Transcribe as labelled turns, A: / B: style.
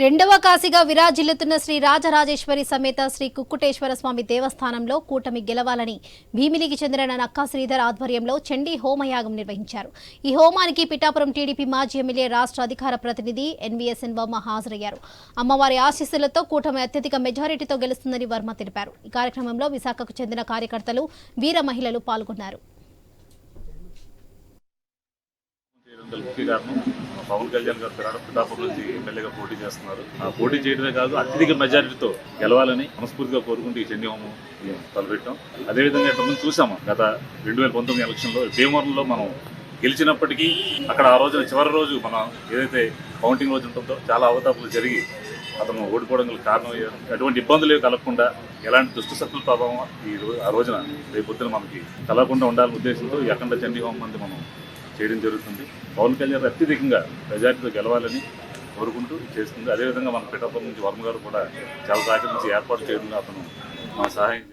A: రెండవ కాశీగా విరాజిల్లుతున్న శ్రీ రాజరాజేశ్వరి సమేత శ్రీ కుక్కుటేశ్వర స్వామి దేవస్థానంలో కూటమి గెలవాలని భీమిలికి చెందిన నక్కా శ్రీధర్ ఆధ్వర్యంలో చండీ హోమయాగం నిర్వహించారు. ఈ హోమానికి పిఠాపురం టీడీపీ మాజీ ఎమ్మెల్యే రాష్ట్ర అధికార ప్రతినిధి ఎన్వీఎస్ఎన్ వర్మ హాజరయ్యారు. అమ్మవారి ఆశీస్సులతో కూటమి అత్యధిక మెజారిటీతో గెలుస్తుందని వర్మ తెలిపారు. ఈ కార్యక్రమంలో విశాఖకు చెందిన కార్యకర్తలు వీర మహిళలు పాల్గొన్నారు.
B: చేయడం ముఖ్య కారణం పవన్ కళ్యాణ్ గారు పిరా- పిఠాపురం నుంచి ఎమ్మెల్యేగా పోటీ చేస్తున్నారు. ఆ పోటీ చేయడమే కాదు అత్యధిక మెజారిటీతో గెలవాలని మనస్ఫూర్తిగా కోరుకుంటూ ఈ చండీ హోమం తలపెట్టాం. అదేవిధంగా ఇంతకుముందు చూసాము గత రెండు వేల పంతొమ్మిది ఎలక్షన్లో భీమవరంలో మనం గెలిచినప్పటికీ అక్కడ ఆ రోజున చివరి రోజు మనం ఏదైతే కౌంటింగ్ రోజు ఉంటుందో చాలా అవతాపులు జరిగి అతను ఓడిపోవడం గల కారణం అయ్యారు ఎటువంటి ఇబ్బందులు ఏవి కలగకుండా ఎలాంటి దుష్టశక్తుల ప్రభావం ఈ ఆ రోజున రేపొద్దున మనకి కలగకుండా ఉండాలనే ఉద్దేశంతో ఈ అఖండ చండీ హోమం మనం చేయడం జరుగుతుంది. పవన్ కళ్యాణ్ అత్యధికంగా మెజార్టీతో గెలవాలని కోరుకుంటూ చేస్తుంది. అదేవిధంగా మన పిఠాపురం నుంచి వర్మ గారు కూడా చాలా సహకరించి ఏర్పాటు చేయడంలో అతను మా సహాయం